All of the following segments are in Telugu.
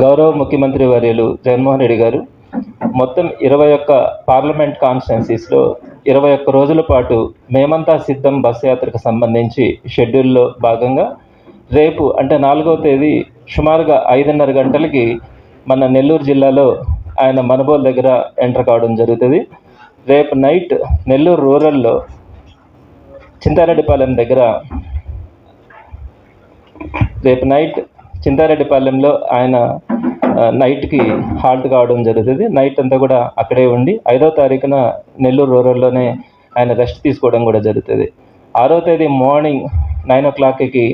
గౌరవ ముఖ్యమంత్రి వర్యులు జగన్మోహన్ రెడ్డి గారు మొత్తం ఇరవై ఒక్క పార్లమెంట్ కాన్స్టిట్యున్సీస్లో ఇరవై ఒక్క రోజుల పాటు మేమంతా సిద్ధం బస్ యాత్రకు సంబంధించి షెడ్యూల్లో భాగంగా రేపు అంటే నాలుగవ తేదీ సుమారుగా ఐదున్నర గంటలకి మన నెల్లూరు జిల్లాలో ఆయన మనబోల్ దగ్గర ఎంటర్ కావడం జరుగుతుంది. రేపు నైట్ నెల్లూరు రూరల్లో చింతారెడ్డిపాలెం దగ్గర రేపు నైట్ చింతారెడ్డిపాలెంలో ఆయన నైట్కి హాల్ట్ కావడం జరుగుతుంది. నైట్ అంతా కూడా అక్కడే ఉండి ఐదో తారీఖున నెల్లూరు రూరల్లోనే ఆయన రెస్ట్ తీసుకోవడం కూడా జరుగుతుంది. ఆరో తేదీ మార్నింగ్ నైన్ ఓ క్లాక్కి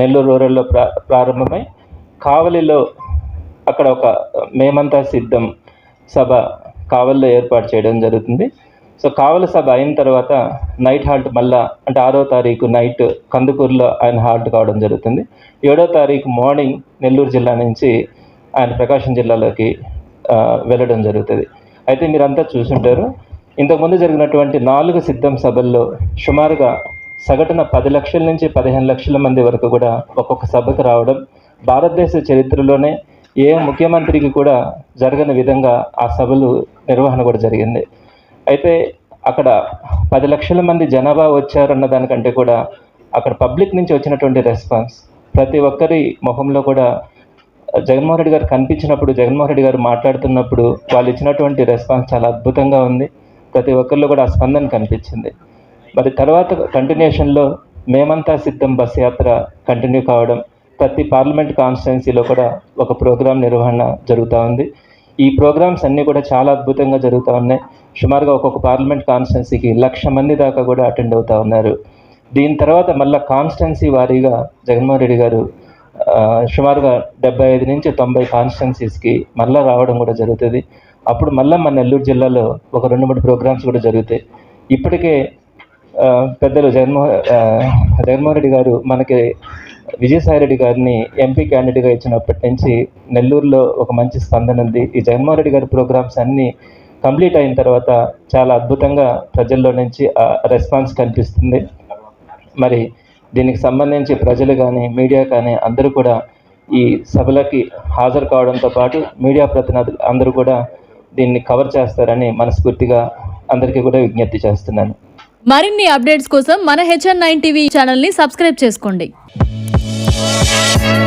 నెల్లూరు రూరల్లో ప్రా ప్రారంభమై కావలిలో అక్కడ ఒక మేమంతా సిద్ధం సభ కావలిలో ఏర్పాటు చేయడం జరుగుతుంది. సో కావలి సభ అయిన తర్వాత నైట్ హాల్ట్ మళ్ళా అంటే ఆరో తారీఖు నైట్ కందుకూరులో ఆయన హాల్ట్ కావడం జరుగుతుంది. ఏడో తారీఖు మార్నింగ్ నెల్లూరు జిల్లా నుంచి ఆయన ప్రకాశం జిల్లాలోకి వెళ్ళడం జరుగుతుంది. అయితే మీరంతా చూసుంటారు. ఇంతకుముందు జరిగినటువంటి నాలుగు సిద్ధం సభల్లో సుమారుగా సగటున పది లక్షల నుంచి పదిహేను లక్షల మంది వరకు కూడా ఒక్కొక్క సభకు రావడం భారతదేశ చరిత్రలోనే ఏ ముఖ్యమంత్రికి కూడా జరగని విధంగా ఆ సభలు నిర్వహణ కూడా జరిగింది. అయితే అక్కడ పది లక్షల మంది జనాభా వచ్చారన్న దానికంటే కూడా అక్కడ పబ్లిక్ నుంచి వచ్చినటువంటి రెస్పాన్స్ ప్రతి ఒక్కరి మొహంలో కూడా జగన్మోహన్ రెడ్డి గారు కనిపించినప్పుడు జగన్మోహన్ రెడ్డి గారు మాట్లాడుతున్నప్పుడు వాళ్ళు ఇచ్చినటువంటి రెస్పాన్స్ చాలా అద్భుతంగా ఉంది. ప్రతి ఒక్కరిలో కూడా ఆ స్పందన కనిపించింది. మరి తర్వాత కంటిన్యూషన్లో మేమంతా సిద్ధం బస్ యాత్ర కంటిన్యూ కావడం ప్రతి పార్లమెంట్ కాన్స్టిట్యున్సీలో కూడా ఒక ప్రోగ్రాం నిర్వహణ జరుగుతూ ఉంది. ఈ ప్రోగ్రామ్స్ అన్నీ కూడా చాలా అద్భుతంగా జరుగుతూ ఉన్నాయి. సుమారుగా ఒక్కొక్క పార్లమెంట్ కాన్స్టెన్సీకి లక్ష మంది దాకా కూడా అటెండ్ అవుతూ ఉన్నారు. దీని తర్వాత మళ్ళీ కాన్స్టెన్సీ వారీగా జగన్మోహన్ రెడ్డి గారు సుమారుగా డెబ్బై ఐదు నుంచి తొంభై కాన్స్టెన్సీస్కి మళ్ళీ రావడం కూడా జరుగుతుంది. అప్పుడు మళ్ళీ మన నెల్లూరు జిల్లాలో ఒక రెండు మూడు ప్రోగ్రామ్స్ కూడా జరుగుతాయి. ఇప్పటికే పెద్దలు జగన్మోహన్ జగన్మోహన్ రెడ్డి గారు మనకి విజయసాయిరెడ్డి గారిని ఎంపీ క్యాండిడేట్గా ఇచ్చినప్పటి నుంచి నెల్లూరులో ఒక మంచి స్పందన ఉంది. ఈ జగన్మోహన్ రెడ్డి గారి ప్రోగ్రామ్స్ అన్నీ కంప్లీట్ అయిన తర్వాత చాలా అద్భుతంగా ప్రజల్లో నుంచి ఆ రెస్పాన్స్ కనిపిస్తుంది. మరి దీనికి సంబంధించి ప్రజలు కానీ మీడియా కానీ అందరూ కూడా ఈ సభలకి హాజరు కావడంతో పాటు మీడియా ప్రతినిధులు అందరూ కూడా దీన్ని కవర్ చేస్తారని మనస్ఫూర్తిగా అందరికీ కూడా విజ్ఞప్తి చేస్తున్నాను. మరిన్ని అప్డేట్స్ కోసం మన హెచ్ఎన్ నైన్ టీవీ ఛానల్ని సబ్స్క్రైబ్ చేసుకోండి. Thank you.